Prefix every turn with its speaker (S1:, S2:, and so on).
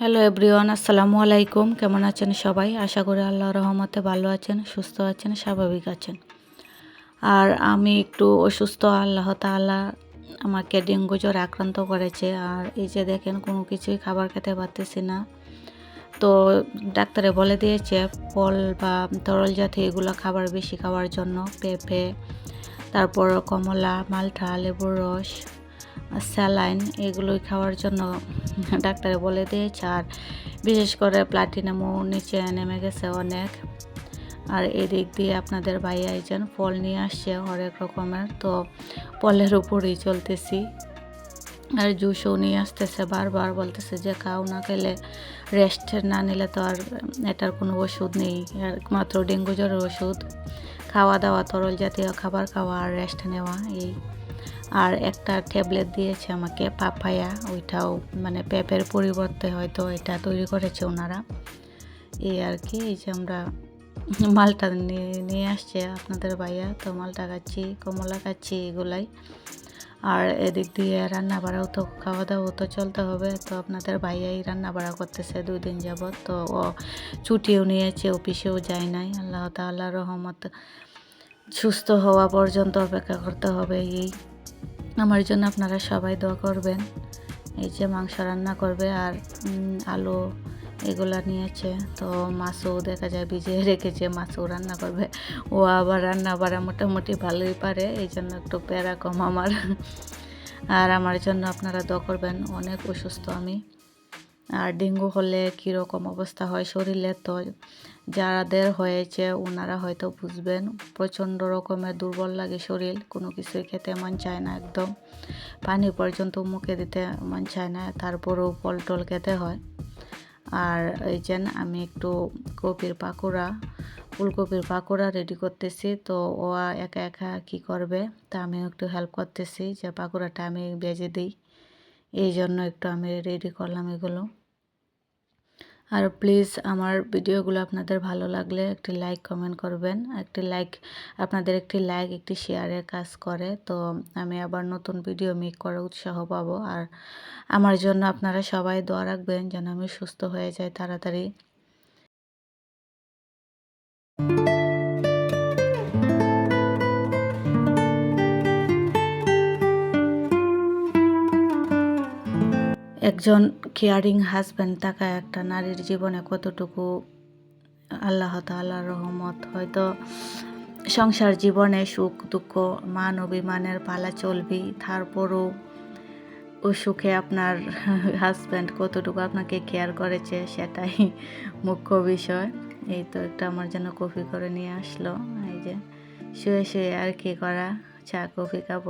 S1: Hello everyone আসসালামু আলাইকুম কেমন আছেন সবাই? আশা করি আল্লাহ রহমতে ভালো আছেন, সুস্থ আছেন, স্বাভাবিক আছেন। আর আমি একটু অসুস্থ, আল্লাহ তাআলা আমাকে ডেঙ্গু জ্বর আক্রান্ত করেছে। আর এই যে দেখেন, কোনো কিছুই খাবার খেতে পারতেছি না। তো ডাক্তারে বলে দিয়েছে, ফল বা তরল জাতীয় এগুলো খাবার বেশি খাওয়ার জন্য, পেঁপে, তারপর কমলা, মালঠা, লেবুর রস স্যালাইন এগুলোই খাওয়ার জন্য ডাক্তারে বলে দিয়েছে। আর বিশেষ করে প্লাটিনামও নিচে নেমে গেছে অনেক। আর এদিক দিয়ে আপনাদের ভাই আইজন ফল নিয়ে আসছে হরেক রকমের। তো ফলের উপরেই চলতেছি। আর জুসও নিয়ে আসতেছে বারবার, বলতেছে যে খাও না খেলে রেস্ট না নিলে তো আর এটার কোনো ওষুধ নেই। আর একমাত্র ডেঙ্গু জ্বরের ওষুধ। খাওয়া দাওয়া তরল জাতীয় খাবার খাওয়া আর রেস্ট নেওয়া, এই আর একটা ট্যাবলেট দিয়েছে আমাকে, পাপায়া। ওইটাও মানে পেঁপের পরিবর্তে হয়তো এটা তৈরি করেছে ওনারা। এই আর কি, এই যে আমরা মালটা নিয়ে আসছে আপনাদের ভাইয়া। তো মালটা খাচ্ছি, কমলা খাচ্ছি এগুলাই। আর এদিক দিয়ে রান্না বাড়াও তো, খাওয়া দাওয়াও তো চলতে হবে। তো আপনাদের ভাইয়াই রান্না বাড়া করতেছে দুই দিন যাবৎ। তো ও ছুটিও নিয়েছে, অফিসেও যায় নাই। আল্লাহ তাল্লাহ রহমত, সুস্থ হওয়া পর্যন্ত অপেক্ষা করতে হবে এই আমার জন্য আপনারা সবাই দোয়া করবেন। এই যে মাংস রান্না করবে আর আলু এগুলা নিয়েছে। তো মাছও দেখা যায় ভিজে রেখেছে মাছও রান্না করবে। ও আবার রান্না বাড়া মোটামুটি ভালোই পারে, এই জন্য একটু প্যারা কম আমার। আর আমার জন্য আপনারা দোয়া করবেন, অনেক অসুস্থ আমি। আর ডেঙ্গু হলে কীরকম অবস্থা হয় শরীরে তো যাদের হয়েছে ওনারা হয়তো বুঝবেন, প্রচণ্ড রকমের দুর্বল লাগে শরীর, কোনো কিছুই খেতে মন চায় না একদম। পানি পর্যন্ত মুখে দিতে মন চায় না, তারপরেও ফল টল খেতে হয়। আর এই যেন আমি একটু কপির পাকোড়া, ফুলকপির পাকোড়া রেডি করতেছি, তো ও একা একা কি করবে, তা আমি একটু হেল্প করতেছি যে পাকোড়াটা আমি বেজে দিই। এই জন্য একটু আমি রেডি করলাম এগুলো। আর প্লিজ আমার ভিডিওগুলো আপনাদের ভালো লাগলে একটি লাইক কমেন্ট করবেন, একটি লাইক, আপনাদের একটি লাইক, একটি শেয়ারের কাজ করে, তো আমি আবার নতুন ভিডিও মেক করার উৎসাহ পাবো। আর আমার জন্য আপনারা সবাই দোয়া রাখবেন যেন আমি সুস্থ হয়ে যাই তাড়াতাড়ি। একজন কেয়ারিং হাজব্যান্ড থাকা একটা নারীর জীবনে কতটুকু আল্লাহ তাল্লাহ রহমত? হয়তো সংসার জীবনে সুখ, দুঃখ, মান, অভিমানের পালা চলবি তারপরও ও সুখে আপনার হাজব্যান্ড কতটুকু আপনাকে কেয়ার করেছে সেটাই মুখ্য বিষয়। এই তো একটা আমার যেন কফি করে নিয়ে আসলো। এই যে, শুয়ে শুয়ে আর কি করা? চা, কফি খাব।